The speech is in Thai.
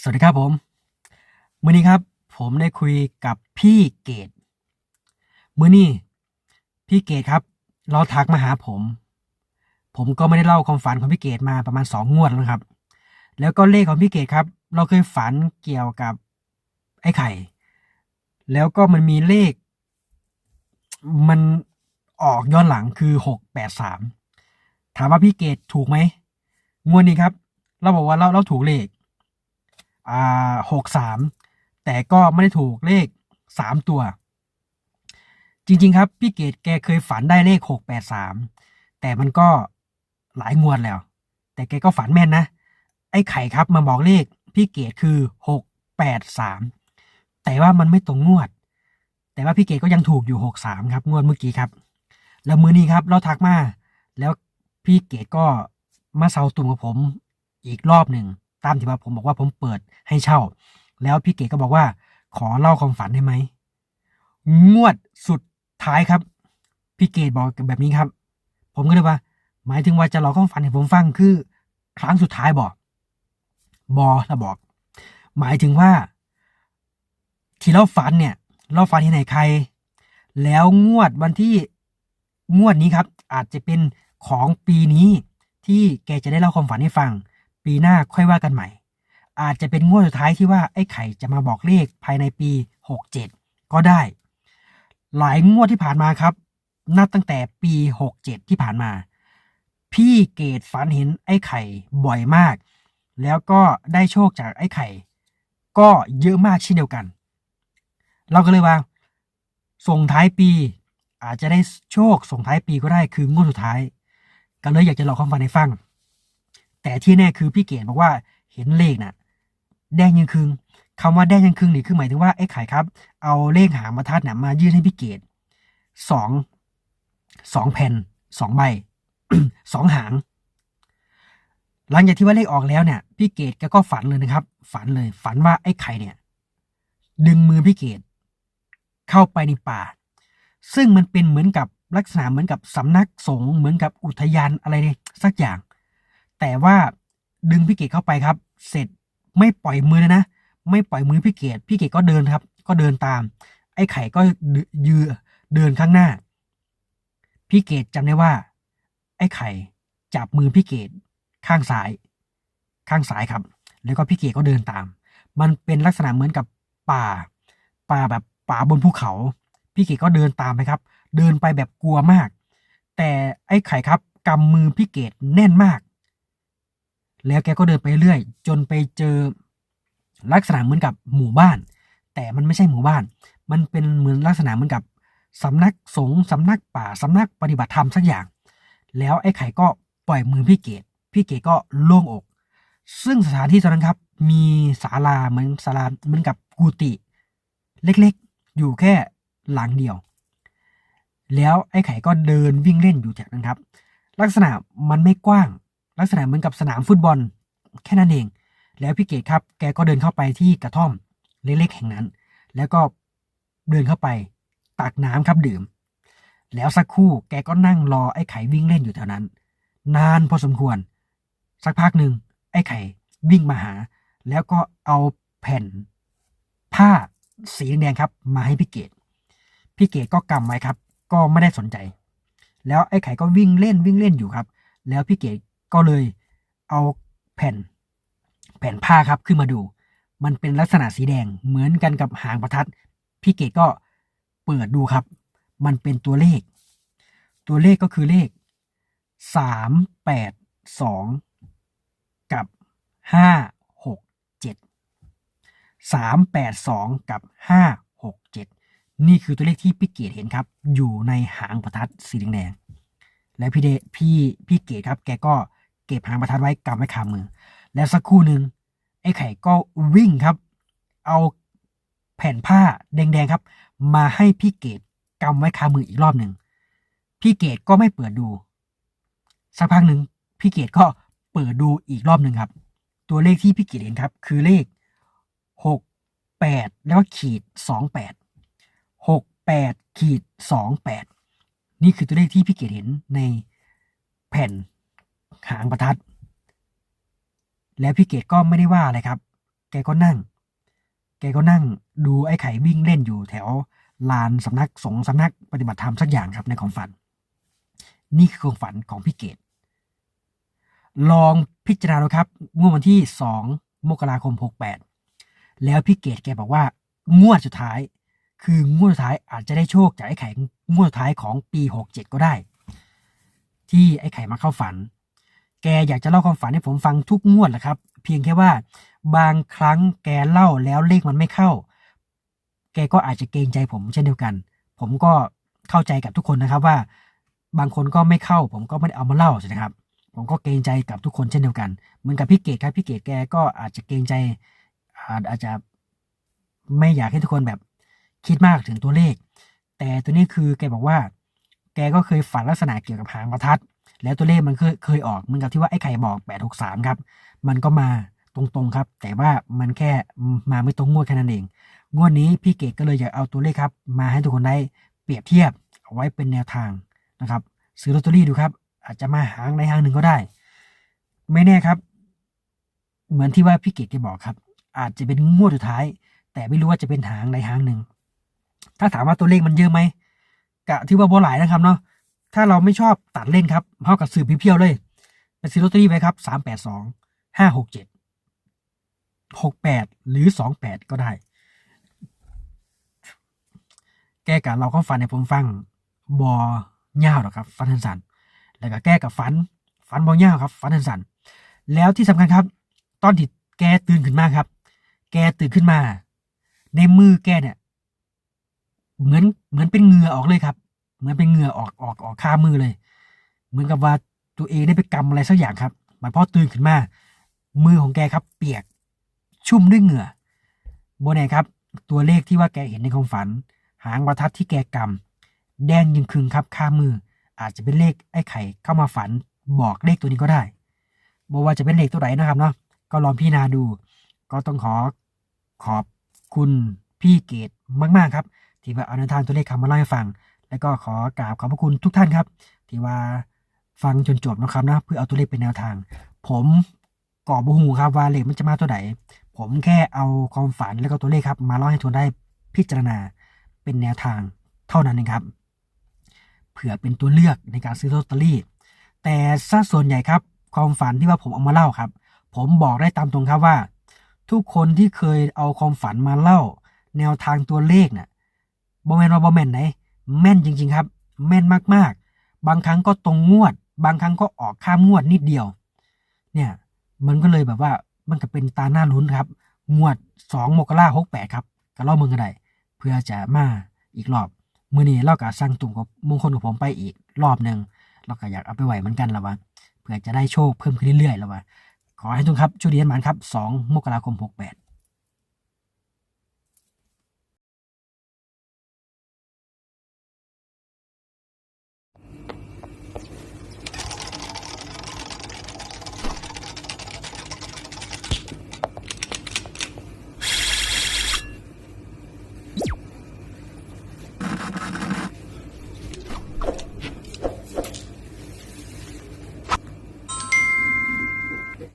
สวัสดีครับผมมื้อนี้ครับ ผมได้คุยกับพี่เกดมื้อนี้พี่เกดครับ เราทักมาหาผม ผมก็ไม่ได้เล่าความฝันของพี่เกดมาประมาณสองงวดแล้วนะครับ แล้วก็เลขของพี่เกดครับ เราเคยฝันเกี่ยวกับไอ้ไข่ แล้วก็มันมีเลข มันออกย้อนหลังคือหกแปดสามถามว่าพี่เกดถูกไหมงวดนี้ครับ เราบอกว่าเราเราถูกเลข อ่าหกสามแต่ก็ไม่ได้ถูกเลขสามตัว จริง ๆ ครับ พี่เกดแกเคยฝันได้เลขหกแปดสามแต่มันก็หลายงวดแล้ว แต่แกก็ฝันแม่นนะ ไอ้ไข่ครับมาบอกเลขพี่เกดคือหกแปดสามแต่ว่ามันไม่ตรงงวด แต่ว่าพี่เกดก็ยังถูกอยู่หกสามครับ งวดเมื่อกี้ครับ แล้วมือนี้ครับเราทักมา แล้วพี่เกดก็มาเซาตุ่มกับผมอีกรอบหนึ่ง ตามที่ว่าผมบอกว่าผมเปิดให้เช่า แล้วพี่เกดก็บอกว่า ขอเล่าความฝันได้ไหมงวดสุดท้ายครับ พี่เกดบอกแบบนี้ครับ ผมก็เลยว่า หมายถึงว่าจะเล่าความฝันให้ผมฟังคือ ครั้งสุดท้ายบอกบอแล้วบอก หมายถึงว่า ที่เราฝันเนี่ย เราฝันที่ไหนใคร แล้วงวดวันที่งวดนี้ครับ อาจจะเป็นของปีนี้ที่แกจะได้เล่าความฝันให้ฟัง ปีหน้าค่อยว่ากันใหม่ อาจจะเป็นงวดสุดท้ายที่ว่าไอ้ไข่จะมาบอกเลขภายในปี 67 ก็ได้ หลายงวดที่ผ่านมาครับ นับตั้งแต่ปี 67 ที่ผ่านมา พี่เกดฝันเห็นไอ้ไข่บ่อยมาก แล้วก็ได้โชคจากไอ้ไข่ ก็เยอะมากเช่นเดียวกัน เราก็เลยว่า ส่งท้ายปี อาจจะได้โชคส่งท้ายปีก็ได้คืองวดสุดท้าย ก็เลยอยากจะเล่าความฝันให้ฟัง แต่ที่แน่คือพี่เกดบอกว่าเห็นเลขน่ะแดงยังครึ่งคำว่าแดงยังครึ่งนี่คือหมายถึงว่าไอ้ไข่ครับ เอาเลขหางประทัดน่ะมายื่นให้พี่เกดสองสองแผ่นสองใบสองหาง หลังจากที่ว่าเลขออกแล้วเนี่ย พี่เกดแกก็ฝันเลยนะครับ ฝันเลย ฝันว่าไอ้ไข่เนี่ย ดึงมือพี่เกดเข้าไปในป่า ซึ่งมันเป็นเหมือนกับลักษณะเหมือนกับสำนักสงฆ์เหมือนกับอุทยานอะไรเนี่ยสักอย่าง แต่ว่าดึงพี่เกดเข้าไปครับ เสร็จไม่ปล่อยมือเลยนะ ไม่ปล่อยมือพี่เกดพี่เกดก็เดินครับ ก็เดินตาม ไอ้ไข่ก็ยือเดินข้างหน้า พี่เกดจำได้ว่า ไอ้ไข่จับมือพี่เกดข้างซ้าย ข้างซ้ายครับ แล้วก็พี่เกดก็เดินตาม มันเป็นลักษณะเหมือนกับป่า ป่าแบบป่าบนภูเขา พี่เกดก็เดินตามไปครับ เดินไปแบบกลัวมาก แต่ไอ้ไข่ครับกำมือพี่เกดแน่นมาก แล้วแกก็เดินไปเรื่อย จนไปเจอลักษณะเหมือนกับหมู่บ้าน แต่มันไม่ใช่หมู่บ้าน มันเป็นเหมือนลักษณะเหมือนกับสำนักสงฆ์สำนักป่าสำนักปฏิบัติธรรมสักอย่าง แล้วไอ้ไข่ก็ปล่อยมือพี่เกดพี่เกดก็โล่งอก ซึ่งสถานที่ตอนนั้นครับ มีศาลาเหมือนศาลาเหมือนกับกุฏิเล็กๆ อยู่แค่หลังเดียว แล้วไอ้ไข่ก็เดินวิ่งเล่นอยู่จากนั้นครับ ลักษณะมันไม่กว้าง ลักษณะเหมือนกับสนามฟุตบอลแค่นั้นเอง แล้วพี่เกดครับ แกก็เดินเข้าไปที่กระท่อมเล็กๆแห่งนั้น แล้วก็เดินเข้าไปตักน้ำครับดื่ม แล้วสักครู่แกก็นั่งรอไอ้ไข่วิ่งเล่นอยู่แถวนั้น นานพอสมควร สักพักหนึ่งไอ้ไข่วิ่งมาหา แล้วก็เอาแผ่น ผ้าสีแดงครับ มาให้พี่เกดพี่เกดก็กำไว้ครับ ก็ไม่ได้สนใจ แล้วไอ้ไข่ก็วิ่งเล่นวิ่งเล่นอยู่ครับ แล้วพี่เกด ก็เลยเอาแผ่นแผ่นผ้าครับขึ้นมาดู มันเป็นลักษณะสีแดงเหมือนกันกับหางประทัดพี่เกดก็เปิดดูครับ มันเป็นตัวเลข ตัวเลขก็คือเลขสามแปดสองกับห้าหกเจ็ดสามแปดสองกับห้าหกเจ็ดนี่คือตัวเลขที่พี่เกดเห็นครับ อยู่ในหางประทัดสีแดงๆและพี่เดพี่พี่เกดครับ แกก็ เก็บหางประทัดไว้กำไว้คามือ แล้วสักครู่หนึ่งไอ้ไข่ก็วิ่งครับ เอาแผ่นผ้าแดงๆครับ มาให้พี่เกดกำไว้คามืออีกรอบหนึ่งพี่เกดก็ไม่เปิดดู สักพักหนึ่งพี่เกดก็เปิดดูอีกรอบหนึ่งครับ ตัวเลขที่พี่เกดเห็นครับ คือเลขหกแปดแล้วก็ขีดสองแปดหกแปดขีดสองแปดนี่คือตัวเลขที่พี่เกดเห็นในแผ่น หางประทัด แล้วพี่เกดก็ไม่ได้ว่าอะไรครับ แกก็นั่ง แกก็นั่งดูไอ้ไข่วิ่งเล่นอยู่แถวลานสำนักสงฆ์สำนักปฏิบัติธรรมสักอย่างครับในความฝัน นี่คือความฝันของพี่เกดลองพิจารณาดูครับ งวดวันที่สองมกราคมหกแปดแล้วพี่เกดแกบอกว่างวดสุดท้าย คืองวดสุดท้ายอาจจะได้โชคจากไอ้ไข่งวดสุดท้ายของปีหกเจ็ดก็ได้ ที่ไอ้ไข่มาเข้าฝัน แกอยากจะเล่าความฝันให้ผมฟังทุกงวดแหละครับ เพียงแค่ว่า บางครั้งแกเล่าแล้วเลขมันไม่เข้า แกก็อาจจะเกรงใจผมเช่นเดียวกัน ผมก็เข้าใจกับทุกคนนะครับว่า บางคนก็ไม่เข้า ผมก็ไม่ได้เอามาเล่าใช่ไหมครับ ผมก็เกรงใจกับทุกคนเช่นเดียวกัน เหมือนกับพี่เกดครับพี่เกดแกก็อาจจะเกรงใจอาจจะไม่อยากให้ทุกคนแบบคิดมากถึงตัวเลข แต่ตัวนี้คือแกบอกว่า แกก็เคยฝันลักษณะเกี่ยวกับหางประทัด แล้วตัวเลขมันเคยเคยออกเหมือนกับที่ว่าไอ้ไข่บอกแปดหกสามครับ มันก็มาตรงๆครับ แต่ว่ามันแค่มาไม่ตรงงวดแค่นั้นเอง งวดนี้พี่เกดก็เลยอยากเอาตัวเลขครับ มาให้ทุกคนได้เปรียบเทียบเอาไว้เป็นแนวทางนะครับ ซื้อลอตเตอรี่ดูครับ อาจจะมาหางในหางหนึ่งก็ได้ ไม่แน่ครับ เหมือนที่ว่าพี่เกดแกบอกครับ อาจจะเป็นงวดสุดท้าย แต่ไม่รู้ว่าจะเป็นหางในหางหนึ่งถ้าถามว่าตัวเลขมันเยอะไหมกะที่ว่าบ่หลายนะครับเนาะ ถ้าเราไม่ชอบตัดเล่นครับเท่ากับสื่อเพียวเลยไปซื้อลอตเตอรี่ไว้ครับสามแปดสองห้าหกเจ็ดหกแปดหรือสองแปดก็ได้ แก้กับเราก็ฟันในผมฟังบอเง่าวหรอกครับ ฟันทันสันแล้วก็แก้กับฟันฟันบอเง่าวครับ ฟันทันสันแล้วที่สำคัญครับ ตอนที่แกตื่นขึ้นมาครับ แกตื่นขึ้นมา ในมือแกเนี่ย เหมือนเหมือนเป็นเหงื่อออกเลยครับ เหมือนเป็นเหงื่อออกออกออกคามือเลย เหมือนกับว่าตัวเองได้ไปกำอะไรสักอย่างครับหมันพอตื่นขึ้นมา มือของแกครับ เปียกชุ่มด้วยเหงื่อโบแน่ครับ ตัวเลขที่ว่าแกเห็นในความฝัน หางประทัดที่แกกำแดงยิงคึงครับคามือ อาจจะเป็นเลขไอ้ไข่เข้ามาฝันบอกเลขตัวนี้ก็ได้บอกว่าจะเป็นเลขตัวไหนนะครับเนาะก็ลองพิจารณาดู ก็ต้องขอขอบคุณพี่เกดมาก ๆ ครับ ที่ว่าเอาแนวทางตัวเลขคำมาเล่าให้ฟัง แล้วก็ขอกราบขอบพระคุณทุกท่านครับ ที่ว่าฟังจนจบนะครับนะเพื่อเอาตัวเลขเป็นแนวทาง ผมก่อบูหูครับว่าเลขมันจะมาตัวไหนผมแค่เอาความฝันแล้วก็ตัวเลขครับ มาเล่าให้ทุกคนได้พิจารณาเป็นแนวทางเท่านั้นเองครับ เผื่อเป็นตัวเลือกในการซื้อลอตเตอรี่ แต่ซะส่วนใหญ่ครับ ความฝันที่ว่าผมเอามาเล่าครับ ผมบอกได้ตามตรงครับว่า ทุกคนที่เคยเอาความฝันมาเล่า แนวทางตัวเลขน่ะบอแมนว่าบอแมนไหน แม่นจริงๆครับ แม่นมากๆ บางครั้งก็ตรงงวด บางครั้งก็ออกข้ามงวดนิดเดียว เนี่ย มันก็เลยแบบว่ามันก็เป็นตาหน้าลุ้นครับ งวดสองมกราหกแปดครับก็เล่ามึงกันได้เพื่อจะมาอีกรอบมือนี้เราก็สั่งตุ่มกับมงคลกับผมไปอีกรอบหนึ่งเราก็อยากเอาไปไหวเหมือนกันละวะเพื่อจะได้โชคเพิ่มขึ้นเรื่อยๆละวะขอให้ทุกครับช่วยเรียนมันครับสองมกราคมหกแปด